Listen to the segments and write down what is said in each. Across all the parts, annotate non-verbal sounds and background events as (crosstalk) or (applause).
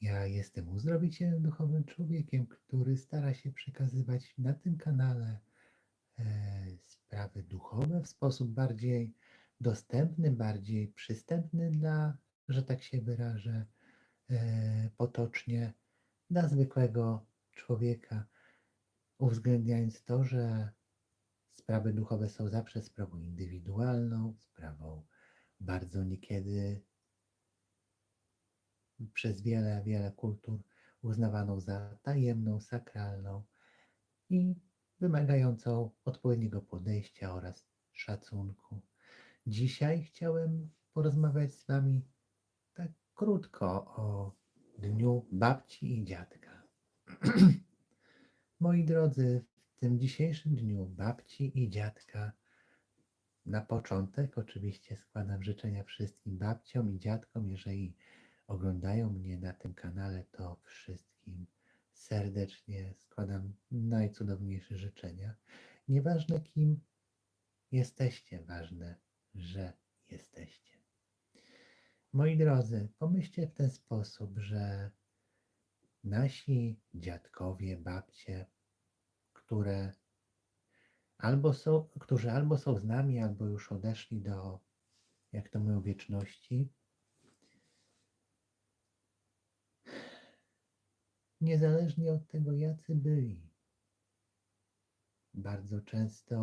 Ja jestem uzdrowicielem duchowym człowiekiem, który stara się przekazywać na tym kanale e, sprawy duchowe w sposób bardziej dostępny, bardziej przystępny dla, że tak się wyrażę e, potocznie, dla zwykłego człowieka, uwzględniając to, że sprawy duchowe są zawsze sprawą indywidualną, sprawą bardzo niekiedy przez wiele, wiele kultur uznawaną za tajemną, sakralną i wymagającą odpowiedniego podejścia oraz szacunku. Dzisiaj chciałem porozmawiać z Wami tak krótko o Dniu Babci i Dziadka. (clears throat) Moi drodzy, w tym dzisiejszym dniu babci i dziadka na początek oczywiście składam życzenia wszystkim babciom i dziadkom, jeżeli oglądają mnie na tym kanale, to wszystkim serdecznie składam najcudowniejsze życzenia. Nieważne kim jesteście, ważne, że jesteście. Moi drodzy, pomyślcie w ten sposób, że nasi dziadkowie, babcie, które albo są, którzy albo są z nami, albo już odeszli do, jak to mówią, wieczności, niezależnie od tego, jacy byli, bardzo często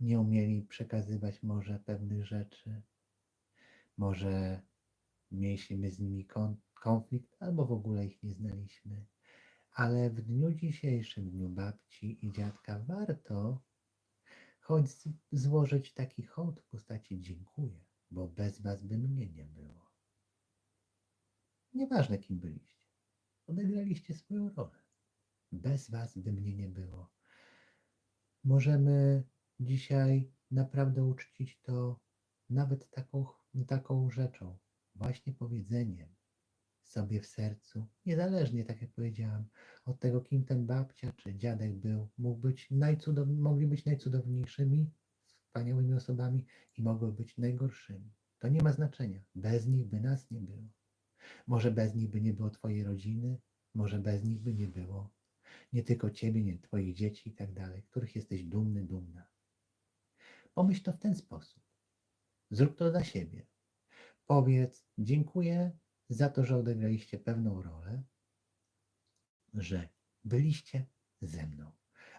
nie umieli przekazywać może pewnych rzeczy, może mieliśmy z nimi kon- konflikt, albo w ogóle ich nie znaliśmy. Ale w dniu dzisiejszym, dniu babci i dziadka, warto choć złożyć taki hołd w postaci dziękuję, bo bez was by mnie nie było. Nieważne kim byliście, odegraliście swoją rolę. Bez was by mnie nie było. Możemy dzisiaj naprawdę uczcić to nawet taką, taką rzeczą, właśnie powiedzeniem sobie w sercu, niezależnie, tak jak powiedziałam, od tego, kim ten babcia czy dziadek był, mógł być najcudow... mogli być najcudowniejszymi, wspaniałymi osobami i mogły być najgorszymi. To nie ma znaczenia. Bez nich by nas nie było. Może bez nich by nie było Twojej rodziny, może bez nich by nie było nie tylko Ciebie, nie Twoich dzieci i tak dalej, których jesteś dumny, dumna. Pomyśl to w ten sposób. Zrób to dla siebie. Powiedz, dziękuję za to, że odegraliście pewną rolę, że byliście ze mną.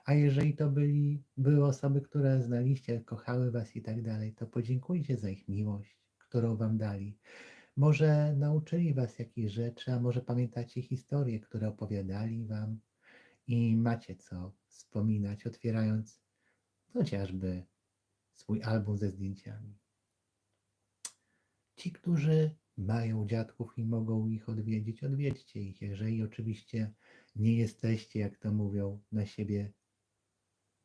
A jeżeli to byli, były osoby, które znaliście, kochały was i tak dalej, to podziękujcie za ich miłość, którą wam dali. Może nauczyli was jakichś rzeczy, a może pamiętacie historie, które opowiadali wam i macie co wspominać, otwierając chociażby swój album ze zdjęciami. Ci, którzy mają dziadków i mogą ich odwiedzić, odwiedźcie ich. Jeżeli oczywiście nie jesteście, jak to mówią, na siebie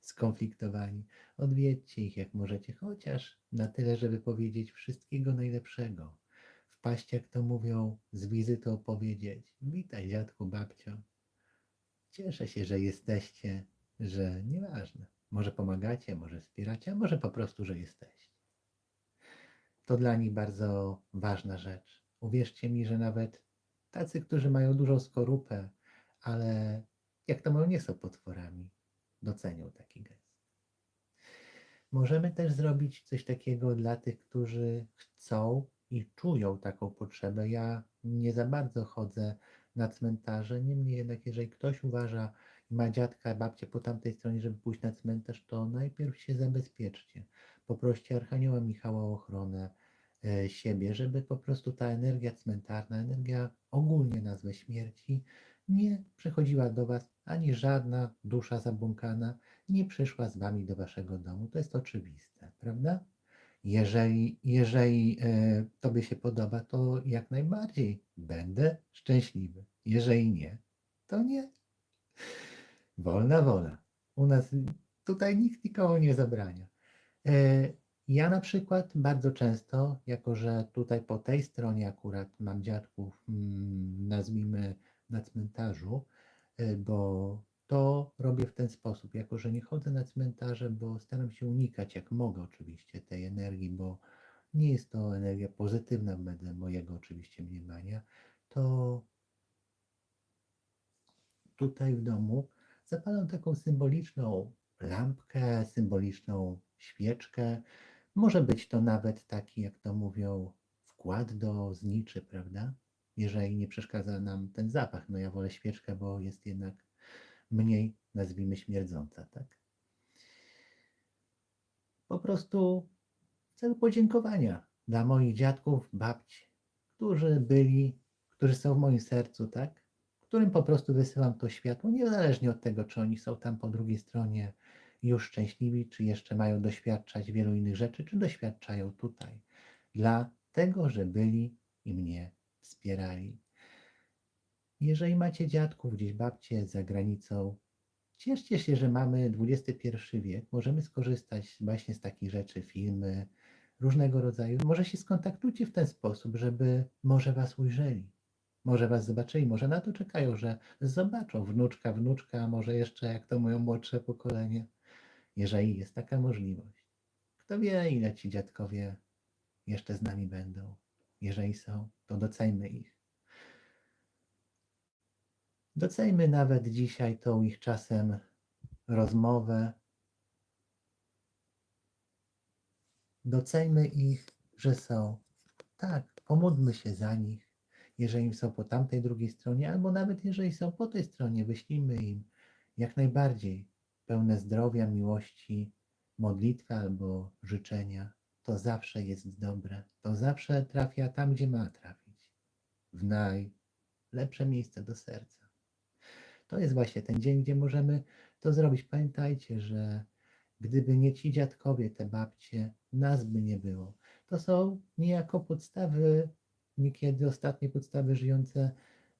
skonfliktowani, odwiedźcie ich jak możecie, chociaż na tyle, żeby powiedzieć wszystkiego najlepszego. Wpaść, jak to mówią, z wizytą powiedzieć: Witaj, dziadku, babcio. Cieszę się, że jesteście, że nieważne. Może pomagacie, może wspieracie, a może po prostu, że jesteście. To dla nich bardzo ważna rzecz. Uwierzcie mi, że nawet tacy, którzy mają dużą skorupę, ale jak to mówią, nie są potworami, docenią taki gest. Możemy też zrobić coś takiego dla tych, którzy chcą i czują taką potrzebę. Ja nie za bardzo chodzę na cmentarze, niemniej jednak, jeżeli ktoś uważa ma dziadka, babcię po tamtej stronie, żeby pójść na cmentarz, to najpierw się zabezpieczcie. Poproście Archanioła Michała o ochronę e, siebie, żeby po prostu ta energia cmentarna, energia ogólnie nazwę śmierci, nie przychodziła do Was, ani żadna dusza zabłąkana nie przyszła z Wami do Waszego domu. To jest oczywiste, prawda? Jeżeli, jeżeli e, Tobie się podoba, to jak najbardziej będę szczęśliwy. Jeżeli nie, to nie. Wolna wola. U nas tutaj nikt nikomu nie zabrania. E, Ja na przykład bardzo często, jako że tutaj po tej stronie akurat mam dziadków, mm, nazwijmy na cmentarzu, e, bo to robię w ten sposób, jako że nie chodzę na cmentarze, bo staram się unikać jak mogę oczywiście tej energii, bo nie jest to energia pozytywna wedle mojego oczywiście mniemania, to tutaj w domu zapalam taką symboliczną lampkę, symboliczną świeczkę. Może być to nawet taki, jak to mówią, wkład do zniczy, prawda? Jeżeli nie przeszkadza nam ten zapach. No ja wolę świeczkę, bo jest jednak mniej, nazwijmy, śmierdząca, tak? Po prostu w celu podziękowania dla moich dziadków, babci, którzy byli, którzy są w moim sercu, tak? Którym po prostu wysyłam to światło, niezależnie od tego, czy oni są tam po drugiej stronie już szczęśliwi, czy jeszcze mają doświadczać wielu innych rzeczy, czy doświadczają tutaj. Dlatego, że byli i mnie wspierali. Jeżeli macie dziadków, gdzieś babcie za granicą, cieszcie się, że mamy XXI wiek. Możemy skorzystać właśnie z takich rzeczy, filmy różnego rodzaju. Może się skontaktujcie w ten sposób, żeby może Was ujrzeli. Może Was zobaczyli, może na to czekają, że zobaczą wnuczka, wnuczka, a może jeszcze jak to moje młodsze pokolenie, jeżeli jest taka możliwość. Kto wie, ile ci dziadkowie jeszcze z nami będą. Jeżeli są, to docejmy ich. Docejmy nawet dzisiaj tą ich czasem rozmowę. Docejmy ich, że są. Tak, pomódlmy się za nich. Jeżeli są po tamtej drugiej stronie, albo nawet jeżeli są po tej stronie, wyślijmy im jak najbardziej pełne zdrowia, miłości, modlitwy albo życzenia. To zawsze jest dobre. To zawsze trafia tam, gdzie ma trafić. W najlepsze miejsce do serca. To jest właśnie ten dzień, gdzie możemy to zrobić. Pamiętajcie, że gdyby nie ci dziadkowie, te babcie, nas by nie było. To są niejako podstawy, niekiedy ostatnie podstawy żyjące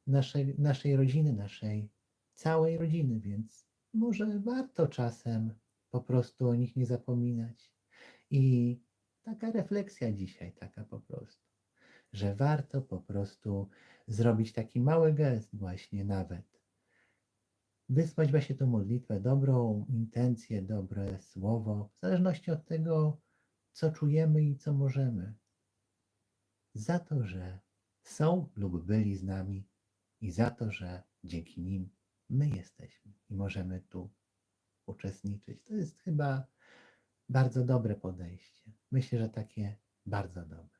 naszej, naszej rodziny, naszej całej rodziny, więc może warto czasem po prostu o nich nie zapominać. I taka refleksja dzisiaj, taka po prostu, że warto po prostu zrobić taki mały gest, właśnie nawet wysłać właśnie tą modlitwę, dobrą intencję, dobre słowo, w zależności od tego, co czujemy i co możemy. Za to, że są lub byli z nami i za to, że dzięki nim my jesteśmy i możemy tu uczestniczyć. To jest chyba bardzo dobre podejście. Myślę, że takie bardzo dobre.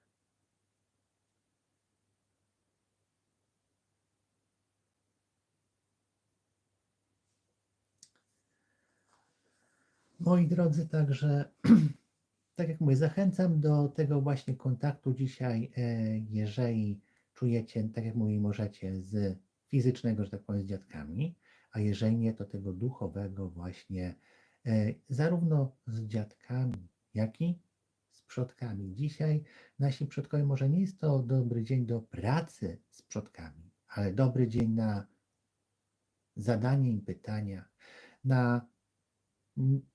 Moi drodzy, także, (clears throat) tak jak mówię, zachęcam do tego właśnie kontaktu dzisiaj, e, jeżeli czujecie, tak jak mówię, możecie z fizycznego, że tak powiem, z dziadkami, a jeżeli nie, to tego duchowego właśnie, e, zarówno z dziadkami, jak i z przodkami. Dzisiaj nasi przodkowie, może nie jest to dobry dzień do pracy z przodkami, ale dobry dzień na zadanie im pytania, na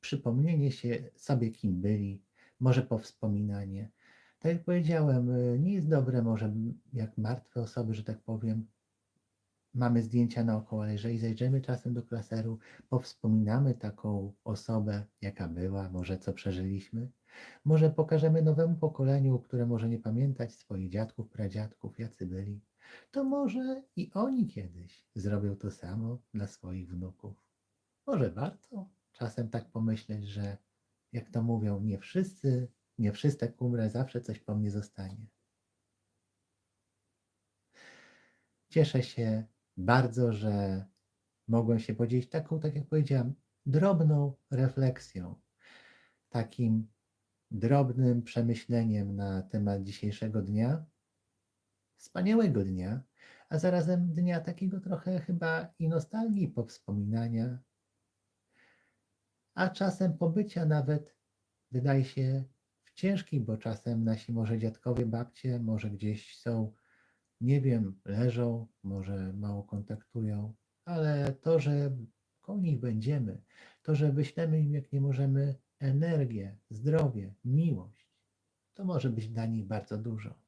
przypomnienie się sobie, kim byli, może powspominanie. Tak jak powiedziałem, e, nie jest dobre może jak martwe osoby, że tak powiem, mamy zdjęcia naokoło, ale jeżeli zajrzymy czasem do klaseru, powspominamy taką osobę, jaka była, może co przeżyliśmy, może pokażemy nowemu pokoleniu, które może nie pamiętać swoich dziadków, pradziadków, jacy byli, to może i oni kiedyś zrobią to samo dla swoich wnuków. Może warto czasem tak pomyśleć, że jak to mówią, nie wszyscy, nie wszystek umrę, zawsze coś po mnie zostanie. Cieszę się bardzo, że mogłem się podzielić taką, tak jak powiedziałem, drobną refleksją, takim drobnym przemyśleniem na temat dzisiejszego dnia, wspaniałego dnia, a zarazem dnia takiego trochę chyba i nostalgii powspominania, a czasem pobycia nawet wydaje się w ciężkich, bo czasem nasi może dziadkowie, babcie może gdzieś są nie wiem, leżą, może mało kontaktują, ale to, że koło nich będziemy, to, że wyślemy im jak nie możemy energię, zdrowie, miłość, to może być dla nich bardzo dużo.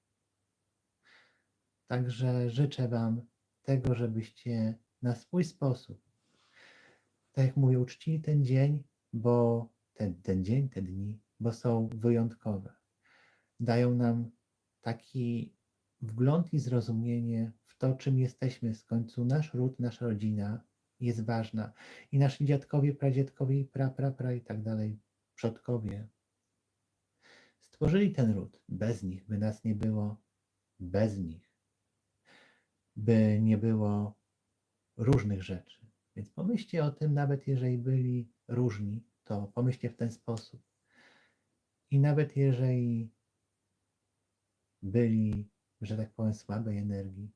Także życzę Wam tego, żebyście na swój sposób, tak jak mówię, uczcili ten dzień, bo ten, ten dzień, te dni, bo są wyjątkowe. dają nam taki wgląd i zrozumienie w to, czym jesteśmy. W końcu nasz ród, nasza rodzina jest ważna. I nasi dziadkowie, pradziadkowie, pra, pra, pra i tak dalej, przodkowie stworzyli ten ród. Bez nich by nas nie było, bez nich by nie było różnych rzeczy. Więc pomyślcie o tym, nawet jeżeli byli różni, to pomyślcie w ten sposób. I nawet jeżeli byli, że tak powiem, słabej energii,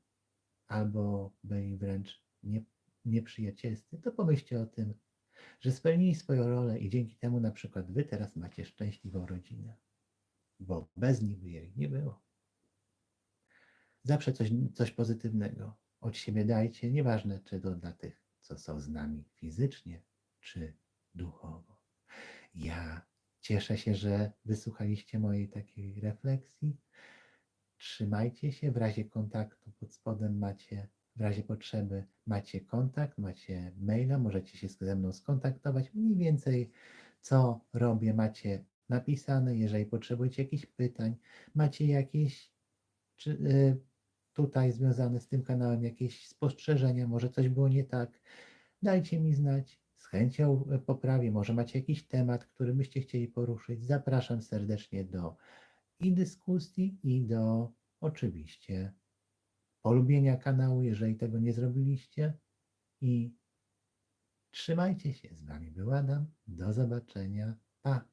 albo byli wręcz nie, nieprzyjacielscy, to pomyślcie o tym, że spełnili swoją rolę i dzięki temu na przykład wy teraz macie szczęśliwą rodzinę, bo bez nich by jej nie było. Zawsze coś, coś pozytywnego od siebie dajcie, nieważne czy to dla tych, są z nami fizycznie, czy duchowo. Ja cieszę się, że wysłuchaliście mojej takiej refleksji. Trzymajcie się, w razie kontaktu pod spodem macie, w razie potrzeby macie kontakt, macie maila, możecie się ze mną skontaktować. Mniej więcej co robię macie napisane, jeżeli potrzebujecie jakichś pytań, macie jakieś czy, y, tutaj związane z tym kanałem jakieś spostrzeżenia, może coś było nie tak, dajcie mi znać. Z chęcią y, poprawię, może macie jakiś temat, który byście chcieli poruszyć. Zapraszam serdecznie do i dyskusji, i do oczywiście polubienia kanału, jeżeli tego nie zrobiliście. I trzymajcie się. Z Wami był Adam. Do zobaczenia. Pa.